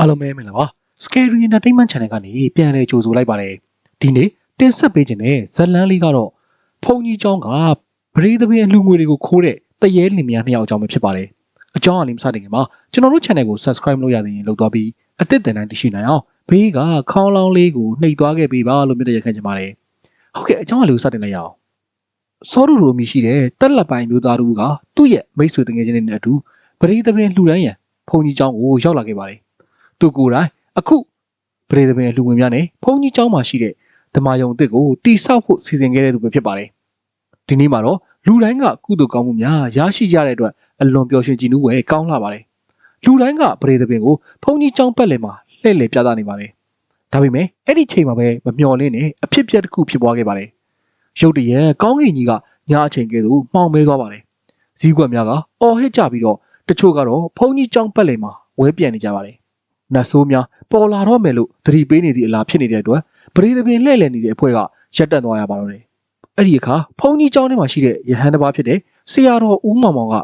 အားလုံးပဲမင်္ဂလာပါ Scary Entertainment Channel ကနေပြန်လည်ကြိုဆိုလိုက်ပါတယ်ဒီနေ့တင်ဆက်ပေးခြင်းတဲ့ဇတ်လန်းလေးကတော့ဖုန်ကြီးเจ้าကပရိသပင်လူငွေတွေကိုခိုးတဲ့တရေလင်မယားနှစ်ယောက်အကြောင်းပဲဖြစ်ပါတယ်အကြောင်းအရင်းမစတင်ခင်မှာကျွန်တော်တို့ channel ကို subscribe လုပ်ရသေးရင်လုပ်သွားပြီးအသစ်တင်တိုင်းတရှိနိုင်အောင်ဘေးကခေါင်းလောင်းလေးကိုနှိပ်သွားခဲ့ပေးပါလို့မြတ်တဲ့ရခံချင်ပါတယ်ဟုတ်ကဲ့အကြောင်းအလေးကိုစတင်လိုက်ရအောင်စောရူရိုမီရှိတဲ့တက်လက်ပိုင်းမျိုးသားတို့ကသူ့ရဲ့မိတ်ဆွေတငယ်ချင်းတွေနဲ့အတူပရိသပင်လှူဒန်းရန်ဖုန်ကြီးเจ้าကိုရောက်လာခဲ့ပါတယ် သူကိုယ်တိုင်အခုပရိသပင်လူဝင်များနဲ့ဘုန်းကြီးကျောင်းမှာရှိတဲ့ဓမ္မယုံအစ်စ်ကိုတိဆောက်ဖို့စီစဉ်ခဲ့တဲ့သူပဲဖြစ်ပါတယ်။ဒီနေ့မှာတော့လူတိုင်းကကုသိုလ်ကောင်းမှုများရရှိကြတဲ့အတွက်အလွန်ပျော်ရွှင်ကြည်နူးဝဲကောင်းလာပါတယ်။လူတိုင်းကပရိသပင်ကိုဘုန်းကြီးကျောင်းပတ်လည်မှာလှည့်လည်ပြသနေပါတယ်။ဒါပေမဲ့အဲ့ဒီချိန်မှာပဲမမျှော်လင့်နဲ့အဖြစ်အပျက်တစ်ခုဖြစ်ပွားခဲ့ပါတယ်။ရုတ်တရက်ကောင်းကင်ကြီးကညအချိန်ကဲ့သို့မှောင်မဲသွားပါတယ်။ဇီးကွက်များကအော်ဟစ်ကြပြီးတော့တချို့ကတော့ဘုန်းကြီးကျောင်းပတ်လည်မှာဝဲပြန်နေကြပါတယ်။ နတ်ဆိုးများပေါ်လာတော့မယ်လို့သတိပေးနေသည့်အလားဖြစ်နေတဲ့အတွက်ပရိသပင်လှည့်လည်နေတဲ့အဖွဲ့ကရက်တက်သွားရပါတော့တယ်။အဲ့ဒီအခါဘုန်းကြီးကျောင်းထဲမှာရှိတဲ့ယဟန်တစ်ပါးဖြစ်တဲ့ဆရာတော်ဦးမောင်မောင်က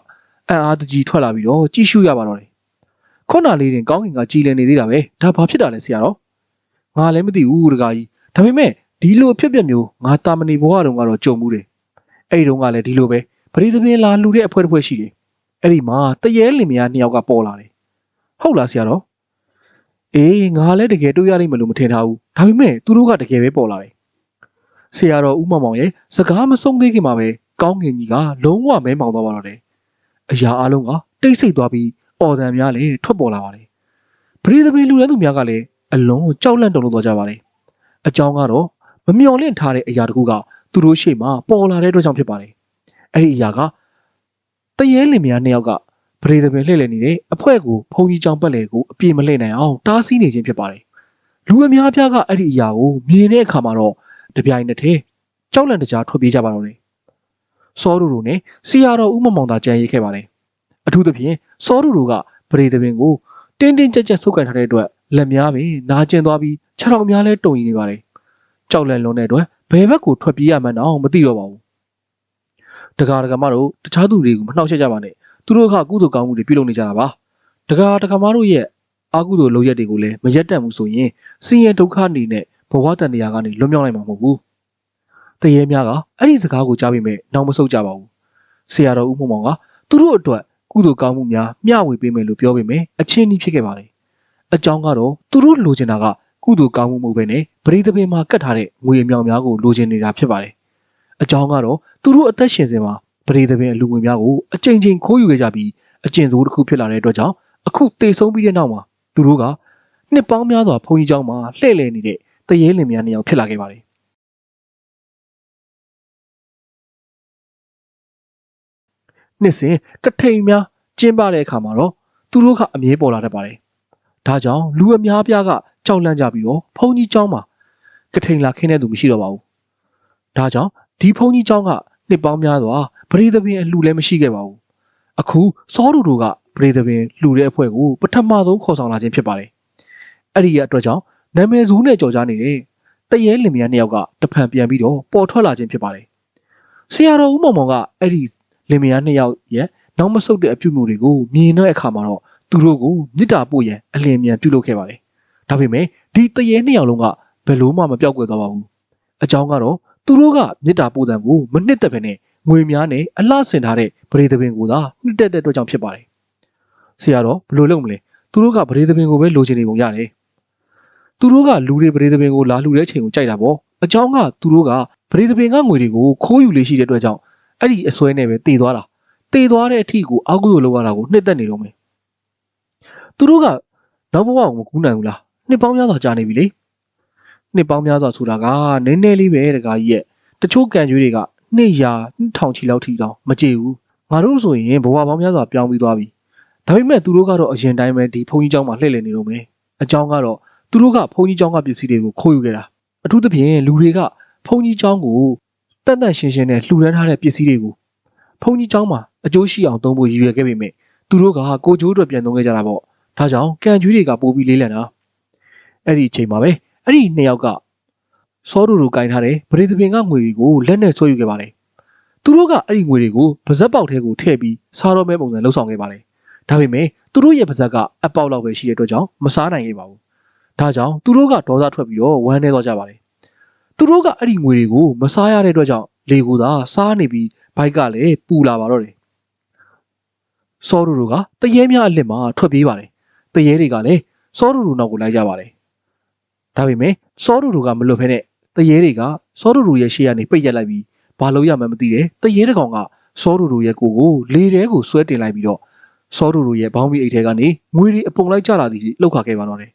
အံ့အားတကြီးထွက်လာပြီးတော့ကြည့်ရှုရပါတော့တယ်။ခုနလေးတင်ကောင်းကင်ကကြည်လည်နေသေးတာပဲ။ဒါဘာဖြစ်တာလဲဆရာတော်။ငါလည်းမသိဘူးတကားကြီး။ဒါပေမဲ့ဒီလိုအဖြစ်အပျက်မျိုးငါတာမဏီဘဝတုန်းကတော့ကြုံမှုတယ်။အဲ့ဒီတုန်းကလည်းဒီလိုပဲပရိသပင်လာလှူတဲ့အဖွဲ့တစ်ဖွဲ့ရှိတယ်။အဲ့ဒီမှာတရေလင်မယားနှစ်ယောက်ကပေါ်လာတယ်။ဟုတ်လားဆရာတော် အေးငါလည်းတကယ်တွေ့ရလိမ့်မယ်လို့မထင်ထားဘူးဒါပေမဲ့သူတို့ကတကယ်ပဲပေါ်လာတယ်ဆရာတော်ဦးမောင်မောင်ရဲ့စကားမဆုံးသေးခင်မှာပဲကောင်းငင်ကြီးကလုံးဝမဲမောင်သွားပါတော့တယ်အရာအလုံးကတိတ်ဆိတ်သွားပြီးအော်တန်များလည်းထွက်ပေါ်လာပါတယ်ပရိသပင်လူရန်သူများကလည်းအလုံးကိုကြောက်လန့်တုန်လို့သွားကြပါတယ်အကြောင်းကတော့မမျော်လင့်ထားတဲ့အရာတခုကသူတို့ရှေ့မှာပေါ်လာတဲ့အတွက်ကြောင့်ဖြစ်ပါတယ်အဲ့ဒီအရာကတရေလင်မယားနှစ်ယောက်က ပရိသပင်လှည့်လည်နေတဲ့အဖွဲ့ကိုဖုန်ကြီးချောင်းပတ်လည်ကိုအပြည့်မလှည့်နိုင်အောင်တားဆီးနေခြင်းဖြစ်ပါတယ်။လူအများအပြားကအဲ့ဒီအရာကိုမြင်တဲ့အခါမှာတော့တပြိုင်နက်တည်းကြောက်လန့်တကြားထွက်ပြေးကြပါတော့တယ်။စောရူရူနဲ့စီယာတော်ဦးမမောင်သာကြံရိတ်ခဲ့ပါတယ်။အထူးသဖြင့်စောရူရူကပရိသပင်ကိုတင်းတင်းကြပ်ကြပ်ဆုပ်ကန်ထားတဲ့အတွက်လက်များပင်နာကျင်သွားပြီးခြေထောက်များလည်းတုံရင်နေပါတယ်။ကြောက်လန့်လွန်တဲ့အတွက်ဘယ်ဘက်ကိုထွက်ပြေးရမှန်းတော့မသိတော့ပါဘူး။တကားတကာမတို့တခြားသူတွေကိုမနှောက်ယှက်ကြပါနဲ့ သူတို့ကကုသိုလ်ကောင်းမှုတွေပြုလုပ်နေကြတာပါတကာတကမားတို့ရဲ့အာကုသိုလ်လုပ်ရက်တွေကိုလည်းမရက်တန့်ဘူးဆိုရင်ဆင်းရဲဒုက္ခအနေနဲ့ဘဝတန်တရားကနေလွတ်မြောက်နိုင်မှာမဟုတ်ဘူးတရေများကအဲ့ဒီစကားကိုကြားပြီးမဲ့နောက်မဆုတ်ကြပါဘူးဆရာတော်ဦးမောင်မောင်ကသူတို့အတွက်ကုသိုလ်ကောင်းမှုများမျှဝေပေးမယ်လို့ပြောပေမဲ့အချင်းကြီးဖြစ်ခဲ့ပါတယ်အကြောင်းကတော့သူတို့လိုချင်တာကကုသိုလ်ကောင်းမှုမဟုတ်ဘဲနဲ့ပရိသပင်မှာကတ်ထားတဲ့ငွေအမြောင်များကိုလိုချင်နေတာဖြစ်ပါတယ်အကြောင်းကတော့သူတို့အသက်ရှင်စဉ်မှာ ပရိသပင်အလူငွေများကိုအကြိမ်ကြိမ်ခိုးယူခဲ့ကြပြီးအကျင့်ဆိုးတစ်ခုဖြစ်လာတဲ့အတွက်ကြောင့်အခုတေဆုံးပြီးတဲ့နောက်မှာသူတို့ကနှစ်ပေါင်းများစွာဘုန်းကြီးကျောင်းမှာလှည့်လည်နေတဲ့တရေလင်များနှစ်ယောက်ဖြစ်လာခဲ့ပါတယ်နှစ်စဉ်ကထိန်များကျင်းပတဲ့အခါမှာတော့သူတို့ကအမြဲပေါ်လာတတ်ပါတယ်ဒါကြောင့်လူအများအပြားကကြောက်လန့်ကြပြီးတော့ဘုန်းကြီးကျောင်းမှာကထိန်လာခင်းတဲ့သူမရှိတော့ပါဘူးဒါကြောင့်ဒီဘုန်းကြီးကျောင်းကနှစ်ပေါင်းများစွာ ပရိသပင်အလှလည်းမရှိခဲ့ပါဘူးအခုစောတူတို့ကပရိသပင်လှတဲ့အဖွဲ့ကိုပထမဆုံးခေါ်ဆောင်လာခြင်းဖြစ်ပါတယ်အဲ့ဒီရအတွက်ကြောင့်နာမည်ဇူးနဲ့ကြော်ကြားနေတဲ့တရေလင်မယားနှစ်ယောက်ကတဖန်ပြန်ပြီးတော့ပေါ်ထွက်လာခြင်းဖြစ်ပါတယ်ဆရာတော်ဦးမောင်မောင်ကအဲ့ဒီလင်မယားနှစ်ယောက်ရဲ့နောက်မဆုတ်တဲ့အပြုမှုတွေကိုမြင်တဲ့အခါမှာတော့သူတို့ကိုမြစ်တာပို့ရန်အလင်းမြန်ပြုလုပ်ခဲ့ပါတယ်ဒါပေမဲ့ဒီတရေနှစ်ယောက်လုံးကဘယ်လို့မှမပြောက်ကွယ်သွားပါဘူးအကြောင်းကတော့သူတို့ကမြစ်တာပို့တဲ့ကိုမနှစ်သက်ပဲနဲ့ ငွေများနဲ့အလှဆင်ထားတဲ့ပရိသပင်ကိုသာနှစ်တက်တဲ့အတွက်ကြောင့်ဖြစ်ပါတယ်။ဆရာတော်ဘယ်လိုလုပ်မလဲ။သူတို့ကပရိသပင်ကိုပဲလိုချင်နေပုံရတယ်။သူတို့ကလူတွေပရိသပင်ကိုလာလှူတဲ့ချိန်ကိုကြိုက်တာပေါ့။အကြောင်းကသူတို့ကပရိသပင်ကငွေတွေကိုခိုးယူလေးရှိတဲ့အတွက်ကြောင့်အဲ့ဒီအစွဲနဲ့ပဲတည်သွားတာ။တည်သွားတဲ့အထိကိုအာကုသိုလ်လုပ်ရတာကိုနှစ်သက်နေတော့မယ်။သူတို့ကနောက်ဘဝကိုမကူးနိုင်ဘူးလား။နှစ်ပေါင်းများစွာကြာနေပြီလေ။နှစ်ပေါင်းများစွာဆိုတာကနည်းနည်းလေးပဲတကားကြီးရဲ့တချို့ကံကြွေးတွေက နှစ်ရာနှစ်ထောင်ချီလောက်ထိတောင်မကြည့်ဘူးငါတို့ဆိုရင်ဘဝပေါင်းများစွာပြောင်းပြီးသွားပြီဒါပေမဲ့သူတို့ကတော့အရင်တိုင်းပဲဒီဘုန်းကြီးကျောင်းမှာလှည့်လည်နေတော့မယ်အကြောင်းကတော့သူတို့ကဘုန်းကြီးကျောင်းကပစ္စည်းတွေကိုခိုးယူခဲ့တာအထူးသဖြင့်လူတွေကဘုန်းကြီးကျောင်းကိုတတ်တတ်ရှင်းရှင်းနဲ့လှူဒန်းထားတဲ့ပစ္စည်းတွေကိုဘုန်းကြီးကျောင်းမှာအကျိုးရှိအောင်သုံးဖို့ရည်ရွယ်ခဲ့ပေမဲ့သူတို့ကကိုကျိုးအတွက်ပြန်သုံးခဲ့ကြတာပေါ့ဒါကြောင့်ကံကြွေးတွေကပိုးပြီးလေးလံတာအဲ့ဒီအချိန်မှာပဲအဲ့ဒီနှစ်ယောက်က စောတူတူကင်ထားတဲ့ပရိသပင်ကငွေတွေကိုလက်နဲ့ဆွဲယူခဲ့ပါတယ်။သူတို့ကအဲ့ဒီငွေတွေကိုပါဇက်ပေါက်ထဲကိုထည့်ပြီးစားတော့မဲပုံစံလှုပ်ဆောင်ခဲ့ပါတယ်။ဒဒါပေမဲ့သူတို့ရဲ့ပါဇက်ကအပေါက်လောက်ပဲရှိတဲ့အတွက်ကြောင့်မစားနိုင်ခဲ့ပါဘူးဒါကြောင့်သူတို့ကဒေါသထွက်ပြီးတော့ဝမ်းနေတော့ကြပါတယ်သူတို့ကအဲ့ဒီငွေတွေကိုမစားရတဲ့အတွက်ကြောင့်လေကိုသာစားနေပြီးဘိုက်ကလည်းပူလာပါတော့တယ်စောရူတို့ကတရေများအလစ်မှာထွက်ပြေးပါတယ်တရေတွေကလည်းစောရူတို့နောက်ကိုလိုက်ကြပါတယ်ဒါပေမဲ့စောရူတို့ကမလွတ်ဖဲနဲ့ တရေတွေကစောရူတို့ရဲ့ရှေ့ကနေပိတ်ရက်လိုက်ပြီးဘာလို့ရမှန်းမသိတယ်တရေတကောင်ကစောရူတို့ရဲ့ကိုကိုလေထဲကိုဆွဲတင်လိုက်ပြီးတော့စောရူတို့ရဲ့ဘောင်းမီအိတ်ထဲကနေငွေတွေအပုံလိုက်ကျလာသည်လောက်ခါခဲ့ပါတော့တယ်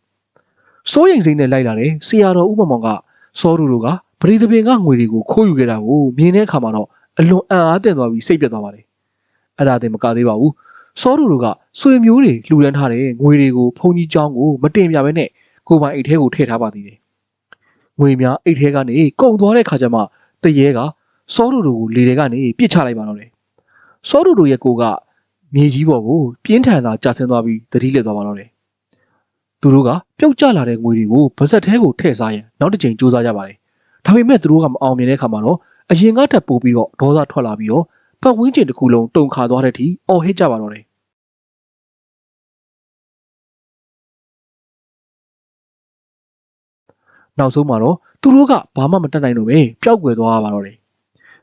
စိုးရိမ်စိတ်နဲ့လိုက်လာတဲ့ဆရာတော်ဥပမောင်ကစောရူတို့ကပရိသပင်ကငွေတွေကိုခိုးယူခဲ့တာကိုမြင်တဲ့အခါမှာတော့အလွန်အံ့အားသင့်သွားပြီးစိတ်ပြတ်သွားပါတယ်အဲ့ဒါတည်းမကသေးပါဘူးစောရူတို့ကဆွေမျိုးတွေလှူဒန်းထားတဲ့ငွေတွေကိုဖုန်ကြီးเจ้าကိုမတင်ပြဘဲနဲ့ကိုယ်ပိုင်အိတ်ထဲကိုထည့်ထားပါသေးတယ် ငွေများအိတ်ထဲကနေကုန်သွားတဲ့ခါကျမှတရေကစောရူတို့ကိုလေတွေကနေပြစ်ချလိုက်ပါတော့တယ်စောရူတို့ရဲ့ကိုကမြေကြီးပေါ်ကိုပြင်းထန်စွာကျဆင်းသွားပြီးတတိလက်သွားပါတော့တယ်သူတို့ကပြုတ်ကျလာတဲ့ငွေတွေကိုဗစက်ထဲကိုထည့်စားရင်နောက်တစ်ချိန်စူးစမ်းကြပါတယ်ဒါပေမဲ့သူတို့ကမအောင်မြင်တဲ့ခါမှာတော့အရင်ကထပ်ပို့ပြီးတော့ဒေါသထွက်လာပြီးတော့ပတ်ဝန်းကျင်တစ်ခုလုံးတုန်ခါသွားတဲ့အထိအော်ဟစ်ကြပါတော့တယ် နောက်ဆုံးမှာတော့သူတို့ကဘာမှမတတ်နိုင်တော့ပဲပျောက်ကွယ်သွားရပါတော့တယ်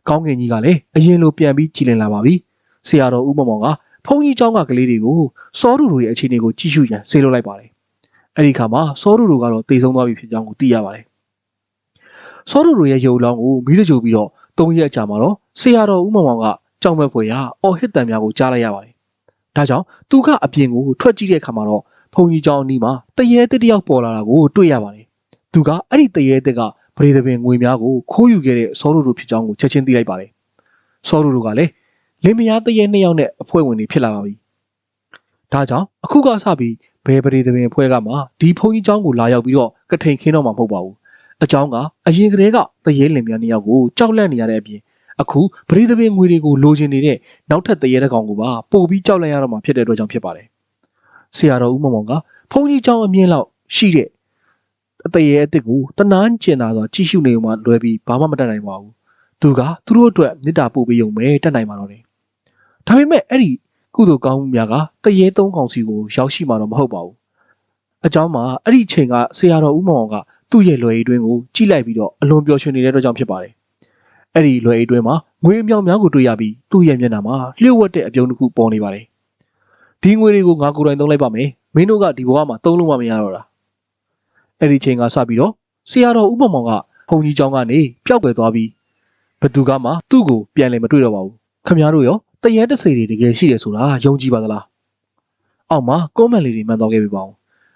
ကောင်းကင်ကြီးကလည်းအရင်လိုပြန်ပြီးကြည်လင်လာပါပြီဆရာတော်ဦးမောင်မောင်ကဖုန်းကြီးเจ้าကကလေးတွေကိုစောရူတို့ရဲ့အခြေအနေကိုကြည့်ရှုရန်ဆေးလုပ်လိုက်ပါတယ်အဲ့ဒီခါမှာစောရူတို့ကတော့တည်ဆုံးသွားပြီဖြစ်ကြောင်းကိုသိရပါတယ်စောရူတို့ရဲ့ရုပ်လောင်းကိုမိသကြိုပြီးတော့သုံးရက်ကြာမှာတော့ဆရာတော်ဦးမောင်မောင်ကကြောင်မဲ့ဖွယ်ရအော်ဟစ်တံများကိုကြားလိုက်ရပါတယ်ဒါကြောင့်သူကအပြင်ကိုထွက်ကြည့်တဲ့အခါမှာတော့ဖုန်ကြီးเจ้าအနီးမှာတရေတစ်တယောက်ပေါ်လာတာကိုတွေ့ရပါတယ် သူကအဲ့ဒီတရေတစ်ကပရိသပင်ငွေများကိုခိုးယူခဲ့တဲ့စောရူတို့ဖြစ်ကြောင်းကိုချက်ချင်းသိလိုက်ပါတယ်စောရူတို့ကလည်းလင်မယားတရေနှစ်ယောက်နဲ့အဖွဲ့ဝင်တွေဖြစ်လာပါပြီဒါကြောင့်အခုကစပြီးဘယ်ပရိသပင်အဖွဲ့ကမှဒီဖုန်ကြီးเจ้าကိုလာရောက်ပြီးတော့ကထိန်ခင်းတော့မှာမဟုတ်ပါဘူးအကြောင်းကအရင်ကတည်းကတရေလင်မယားနှစ်ယောက်ကိုကြောက်လန့်နေရတဲ့အပြင်အခုပရိသပင်ငွေတွေကိုလိုချင်နေတဲ့နောက်ထပ်တရေတစ်ကောင်ကိုပါပို့ပြီးကြောက်လန့်ရတော့မှာဖြစ်တဲ့အတွက်ကြောင့်ဖြစ်ပါတယ်ဆရာတော်ဦးမောင်မောင်ကဖုန်ကြီးเจ้าအမြင်လောက်ရှိတဲ့ အတရေအစ်စ်ကိုတနာကျင်လာတော့ကြည့်ရှုနေမှလွယ်ပြီးဘာမှမတတ်နိုင်ပါဘူးသူကသူတို့အတွက်မေတ္တာပို့ပေးရုံပဲတတ်နိုင်ပါတော့တယ်ဒါပေမဲ့အဲ့ဒီကုသိုလ်ကောင်းမှုများကတရေသုံးကောင်စီကိုရောက်ရှိမှာတော့မဟုတ်ပါဘူးအကြောင်းမှာအဲ့ဒီအချိန်ကဆရာတော်ဦးမောင်အောင်ကသူ့ရဲ့လွယ်ရီတွင်းကိုကြည့်လိုက်ပြီးတော့အလွန်ပျော်ရွှင်နေတဲ့အတွက်ကြောင့်ဖြစ်ပါတယ်အဲ့ဒီလွယ်ရီတွင်းမှာငွေအမြောက်များကိုတွေ့ရပြီးသူ့ရဲ့မျက်နှာမှာလျှို့ဝှက်တဲ့အပြုံးတစ်ခုပေါ်နေပါတယ်ဒီငွေတွေကိုငါကိုယ်တိုင်သုံးလိုက်ပါမယ်မင်းတို့ကဒီဘဝမှာသုံးလို့မှမရတော့တာ အဲ့ဒီချိန်ကစပြီးတော့ဆရာတော်ဥပမောင်ကဘုံကြီးကျောင်းကနေပျောက်ကွယ်သွားပြီးဘသူကမှသူ့ကိုပြန်လည်မတွေ့တော့ပါဘူးခမများတို့ရောတရေတစေတွေတကယ်ရှိတယ်ဆိုတာယုံကြည်ပါသလားအောက်မှာကွန်မန့်လေးတွေမှန်တော့ခဲ့ပြီပါအောင်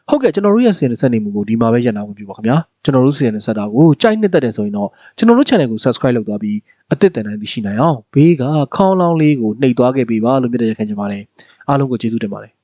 ဟုတ်ကဲ့ကျွန်တော်တို့ရဲ့စီရင်ဆက်နေမှုကိုဒီမှာပဲရန်နာဝင်ပြပါခင်ဗျာကျွန်တော်တို့စီရင်ဆက်တာကိုကြိုက်နှစ်သက်တယ်ဆိုရင်တော့ကျွန်တော်တို့ channel ကို subscribe လုပ်သွားပြီးအသစ်တန်တိုင်းသိရှိနိုင်အောင်ဘေးကခေါင်းလောင်းလေးကိုနှိပ်သွားခဲ့ပေးပါလို့မြတ်တဲ့ရခင်ချင်ပါတယ်အားလုံးကိုကျေးဇူးတင်ပါတယ်